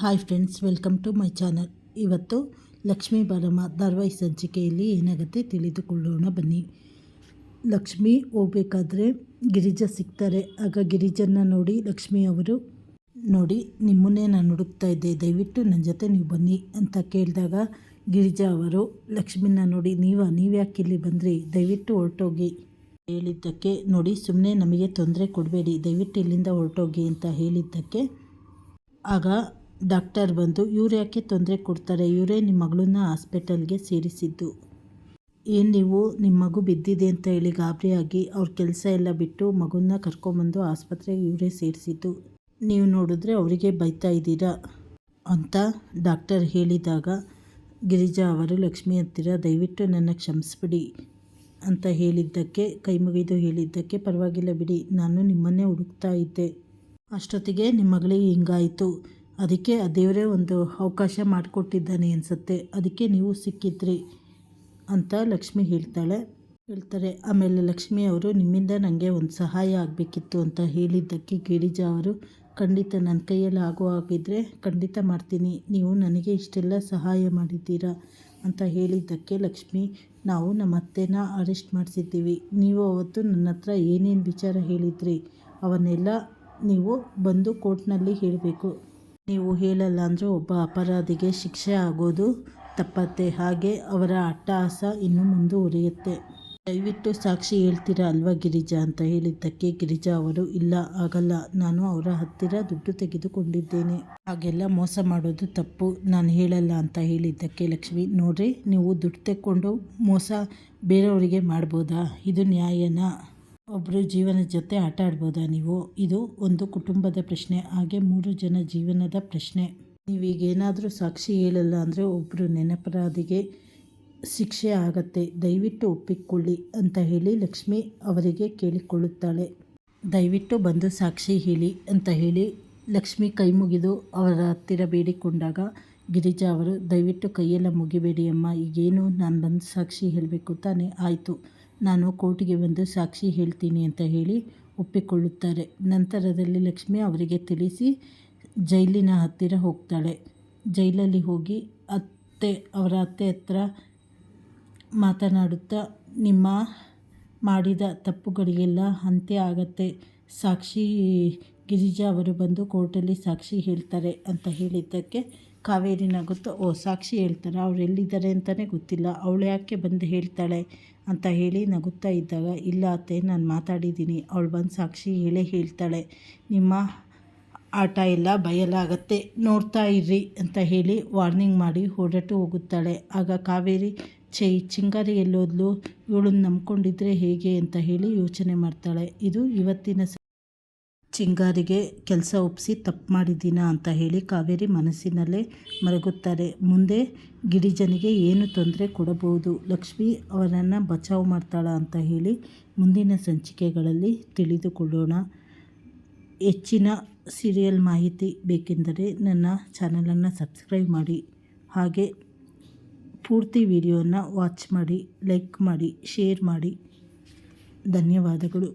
Hi friends welcome to my channel ಇವತ್ತು ಲಕ್ಷ್ಮೀ ಬಾರಮ್ಮ ಧಾರವಾಹಿ ಸಂಚಿಕೆಯಲ್ಲಿ ಏನಾಗುತ್ತೆ ತಿಳಿದುಕೊಳ್ಳೋಣ ಬನ್ನಿ. ಲಕ್ಷ್ಮಿ ಹೋಗಬೇಕಾದ್ರೆ ಗಿರಿಜಾ ಸಿಗ್ತಾರೆ. ಆಗ ಗಿರಿಜನ್ನ ನೋಡಿ ಲಕ್ಷ್ಮಿ ಅವರು, ನೋಡಿ, ನಿಮ್ಮನ್ನೇ ನಾನು ಹುಡುಕ್ತಾ ಇದ್ದೆ. ದಯವಿಟ್ಟು ನನ್ನ ಜೊತೆ ನೀವು ಬನ್ನಿ ಅಂತ ಕೇಳಿದಾಗ ಗಿರಿಜಾ ಅವರು, ಲಕ್ಷ್ಮಿನ ನೋಡಿ, ನೀವ, ನೀವ್ಯಾಕೆ ಇಲ್ಲಿ ಬಂದ್ರಿ? ದಯವಿಟ್ಟು ಹೊರಟೋಗಿ. ಹೇಳಿದ್ದಕ್ಕೆ ನೋಡಿ ಸುಮ್ಮನೆ ನಮಗೆ ತೊಂದರೆ ಕೊಡಬೇಡಿ. ದಯವಿಟ್ಟು ಇಲ್ಲಿಂದ ಹೊರಟೋಗಿ ಅಂತ ಹೇಳಿದ್ದಕ್ಕೆ, ಆಗ ಡಾಕ್ಟರ್ ಬಂದು, ಇವ್ರು ಯಾಕೆ ತೊಂದರೆ ಕೊಡ್ತಾರೆ? ಇವರೇ ನಿಮ್ಮ ಮಗಳನ್ನ ಹಾಸ್ಪಿಟಲ್ಗೆ ಸೇರಿಸಿದ್ದು. ಏನು ನೀವು? ನಿಮ್ಮ ಮಗು ಬಿದ್ದಿದೆ ಅಂತ ಹೇಳಿ ಗಾಬರಿಯಾಗಿ ಅವ್ರ ಕೆಲಸ ಎಲ್ಲ ಬಿಟ್ಟು ಮಗುನ ಕರ್ಕೊಂಬಂದು ಆಸ್ಪತ್ರೆಗೆ ಇವರೇ ಸೇರಿಸಿದ್ದು. ನೀವು ನೋಡಿದ್ರೆ ಅವರಿಗೆ ಬೈತಾ ಇದ್ದೀರಾ? ಅಂತ ಡಾಕ್ಟರ್ ಹೇಳಿದಾಗ, ಗಿರಿಜಾ ಅವರು ಲಕ್ಷ್ಮಿ ಹತ್ತಿರ ದಯವಿಟ್ಟು ನನ್ನ ಕ್ಷಮಿಸ್ಬಿಡಿ ಅಂತ ಹೇಳಿದ್ದಕ್ಕೆ, ಕೈ ಮುಗಿದು ಹೇಳಿದ್ದಕ್ಕೆ, ಪರವಾಗಿಲ್ಲ ಬಿಡಿ, ನಾನು ನಿಮ್ಮನ್ನೇ ಹುಡುಕ್ತಾ ಇದ್ದೆ. ಅಷ್ಟೊತ್ತಿಗೆ ನಿಮ್ಮ ಮಗಳಿಗೆ ಹಿಂಗಾಯಿತು. ಅದಕ್ಕೆ ಆ ದೇವರೇ ಒಂದು ಅವಕಾಶ ಮಾಡಿಕೊಟ್ಟಿದ್ದಾನೆ ಅನಿಸುತ್ತೆ. ಅದಕ್ಕೆ ನೀವು ಸಿಕ್ಕಿದ್ರಿ ಅಂತ ಲಕ್ಷ್ಮಿ ಹೇಳ್ತಾಳೆ. ಹೇಳ್ತಾರೆ, ಆಮೇಲೆ ಲಕ್ಷ್ಮಿ ಅವರು, ನಿಮ್ಮಿಂದ ನನಗೆ ಒಂದು ಸಹಾಯ ಆಗಬೇಕಿತ್ತು ಅಂತ ಹೇಳಿದ್ದಕ್ಕೆ ಗಿರಿಜಾ ಅವರು, ಖಂಡಿತ ನನ್ನ ಕೈಯಲ್ಲಿ ಆಗೋ ಆಗಿದ್ದರೆ ಖಂಡಿತ ಮಾಡ್ತೀನಿ. ನೀವು ನನಗೆ ಇಷ್ಟೆಲ್ಲ ಸಹಾಯ ಮಾಡಿದ್ದೀರಾ ಅಂತ ಹೇಳಿದ್ದಕ್ಕೆ ಲಕ್ಷ್ಮಿ, ನಾವು ನಮ್ಮ ಅತ್ತೆನ ಅರೆಸ್ಟ್ ಮಾಡಿಸಿದ್ದೀವಿ. ನೀವು ಅವತ್ತು ನನ್ನ ಹತ್ರ ಏನೇನು ವಿಚಾರ ಹೇಳಿದ್ರಿ ಅವನ್ನೆಲ್ಲ ನೀವು ಬಂದು ಕೋರ್ಟ್ನಲ್ಲಿ ಹೇಳಬೇಕು. ನೀವು ಹೇಳಲ್ಲ ಅಂದರೆ ಒಬ್ಬ ಅಪರಾಧಿಗೆ ಶಿಕ್ಷೆ ಆಗೋದು ತಪ್ಪತ್ತೆ. ಹಾಗೆ ಅವರ ಅಟ್ಟಹಾಸ ಇನ್ನೂ ಮುಂದುವರಿಯುತ್ತೆ. ದಯವಿಟ್ಟು ಸಾಕ್ಷಿ ಹೇಳ್ತೀರಾ ಅಲ್ವಾ ಗಿರಿಜಾ ಅಂತ ಹೇಳಿದ್ದಕ್ಕೆ ಗಿರಿಜಾ ಅವರು, ಇಲ್ಲ, ಆಗಲ್ಲ. ನಾನು ಅವರ ಹತ್ತಿರ ದುಡ್ಡು ತೆಗೆದುಕೊಂಡಿದ್ದೇನೆ. ಹಾಗೆಲ್ಲ ಮೋಸ ಮಾಡೋದು ತಪ್ಪು. ನಾನು ಹೇಳಲ್ಲ ಅಂತ ಹೇಳಿದ್ದಕ್ಕೆ ಲಕ್ಷ್ಮಿ, ನೋಡ್ರಿ, ನೀವು ದುಡ್ಡು ತೆಕ್ಕೊಂಡು ಮೋಸ ಬೇರೆಯವರಿಗೆ ಮಾಡ್ಬೋದಾ? ಇದು ನ್ಯಾಯನಾ? ಒಬ್ಬರು ಜೀವನದ ಜೊತೆ ಆಟ ಆಡ್ಬೋದಾ ನೀವು? ಇದು ಒಂದು ಕುಟುಂಬದ ಪ್ರಶ್ನೆ, ಹಾಗೆ ಮೂರು ಜನ ಜೀವನದ ಪ್ರಶ್ನೆ. ನೀವೀಗೇನಾದರೂ ಸಾಕ್ಷಿ ಹೇಳಲ್ಲ ಅಂದರೆ ಒಬ್ಬರು ನೆನಪರಾದಿಗೆ ಶಿಕ್ಷೆ ಆಗತ್ತೆ. ದಯವಿಟ್ಟು ಒಪ್ಪಿಕೊಳ್ಳಿ ಅಂತ ಹೇಳಿ ಲಕ್ಷ್ಮಿ ಅವರಿಗೆ ಕೇಳಿಕೊಳ್ಳುತ್ತಾಳೆ. ದಯವಿಟ್ಟು ಬಂದು ಸಾಕ್ಷಿ ಹೇಳಿ ಅಂತ ಹೇಳಿ ಲಕ್ಷ್ಮಿ ಕೈ ಮುಗಿದು ಅವರ ಹತ್ತಿರ ಬೇಡಿಕೊಂಡಾಗ ಗಿರಿಜಾ ಅವರು, ದಯವಿಟ್ಟು ಕೈಯೆಲ್ಲ ಮುಗಿಬೇಡಿ ಅಮ್ಮ, ಈಗೇನು ನಾನು ಬಂದು ಸಾಕ್ಷಿ ಹೇಳಬೇಕು ತಾನೇ? ಆಯಿತು. ನಾನು ಕೋರ್ಟಿಗೆ ಬಂದು ಸಾಕ್ಷಿ ಹೇಳ್ತೀನಿ ಅಂತ ಹೇಳಿ ಒಪ್ಪಿಕೊಳ್ಳುತ್ತಾರೆ. ನಂತರದಲ್ಲಿ ಲಕ್ಷ್ಮಿ ಅವರಿಗೆ ತಿಳಿಸಿ ಜೈಲಿನ ಹತ್ತಿರ ಹೋಗ್ತಾಳೆ. ಜೈಲಲ್ಲಿ ಹೋಗಿ ಅತ್ತೆ, ಅವರ ಅತ್ತೆ ಹತ್ರ ಮಾತನಾಡುತ್ತಾ, ನಿಮ್ಮ ಮಾಡಿದ ತಪ್ಪುಗಳಿಗೆಲ್ಲ ಅಂತ್ಯ ಆಗತ್ತೆ. ಸಾಕ್ಷಿ ಗಿರಿಜಾ ಅವರು ಬಂದು ಕೋರ್ಟಲ್ಲಿ ಸಾಕ್ಷಿ ಹೇಳ್ತಾರೆ ಅಂತ ಹೇಳಿದ್ದಕ್ಕೆ ಕಾವೇರಿ ನಗುತ್ತಾ, ಓ ಸಾಕ್ಷಿ ಹೇಳ್ತಾರೆ, ಅವ್ರು ಎಲ್ಲಿದ್ದಾರೆ ಅಂತಲೇ ಗೊತ್ತಿಲ್ಲ. ಅವಳು ಯಾಕೆ ಬಂದು ಹೇಳ್ತಾಳೆ ಅಂತ ಹೇಳಿ ನಗುತ್ತಾ ಇದ್ದಾಗ, ಇಲ್ಲ ಅತ್ತೆ, ನಾನು ಮಾತಾಡಿದ್ದೀನಿ. ಅವಳು ಬಂದು ಸಾಕ್ಷಿ ಹೇಳೇ ಹೇಳ್ತಾಳೆ. ನಿಮ್ಮ ಆಟ ಎಲ್ಲ ಬಯಲಾಗತ್ತೆ, ನೋಡ್ತಾ ಇರ್ರಿ ಅಂತ ಹೇಳಿ ವಾರ್ನಿಂಗ್ ಮಾಡಿ ಹೊರಟು ಹೋಗುತ್ತಾಳೆ. ಆಗ ಕಾವೇರಿ ಚೈ ಚಿಂಗಾರಿ ಎಲ್ಲೋದ್ಲು, ಇವಳನ್ನ ನಂಬ್ಕೊಂಡಿದ್ರೆ ಹೇಗೆ ಅಂತ ಹೇಳಿ ಯೋಚನೆ ಮಾಡ್ತಾಳೆ. ಇದು ಇವತ್ತಿನ ಚಿಂಗಾರಿಗೆ ಕೆಲಸ ಒಪ್ಪಿಸಿ ತಪ್ಪು ಮಾಡಿದ್ದೀನ ಅಂತ ಹೇಳಿ ಕಾವೇರಿ ಮನಸ್ಸಿನಲ್ಲೇ ಮರಗುತ್ತಾರೆ. ಮುಂದೆ ಗಿರಿಜನಿಗೆ ಏನು ತೊಂದರೆ ಕೊಡಬಹುದು? ಲಕ್ಷ್ಮಿ ಅವರನ್ನು ಬಚಾವ್ ಮಾಡ್ತಾಳ ಅಂತ ಹೇಳಿ ಮುಂದಿನ ಸಂಚಿಕೆಗಳಲ್ಲಿ ತಿಳಿದುಕೊಳ್ಳೋಣ. ಹೆಚ್ಚಿನ ಸೀರಿಯಲ್ ಮಾಹಿತಿ ಬೇಕೆಂದರೆ ನನ್ನ ಚಾನಲನ್ನು ಸಬ್ಸ್ಕ್ರೈಬ್ ಮಾಡಿ. ಹಾಗೆ ಪೂರ್ತಿ ವಿಡಿಯೋನ ವಾಚ್ ಮಾಡಿ, ಲೈಕ್ ಮಾಡಿ, ಶೇರ್ ಮಾಡಿ. ಧನ್ಯವಾದಗಳು.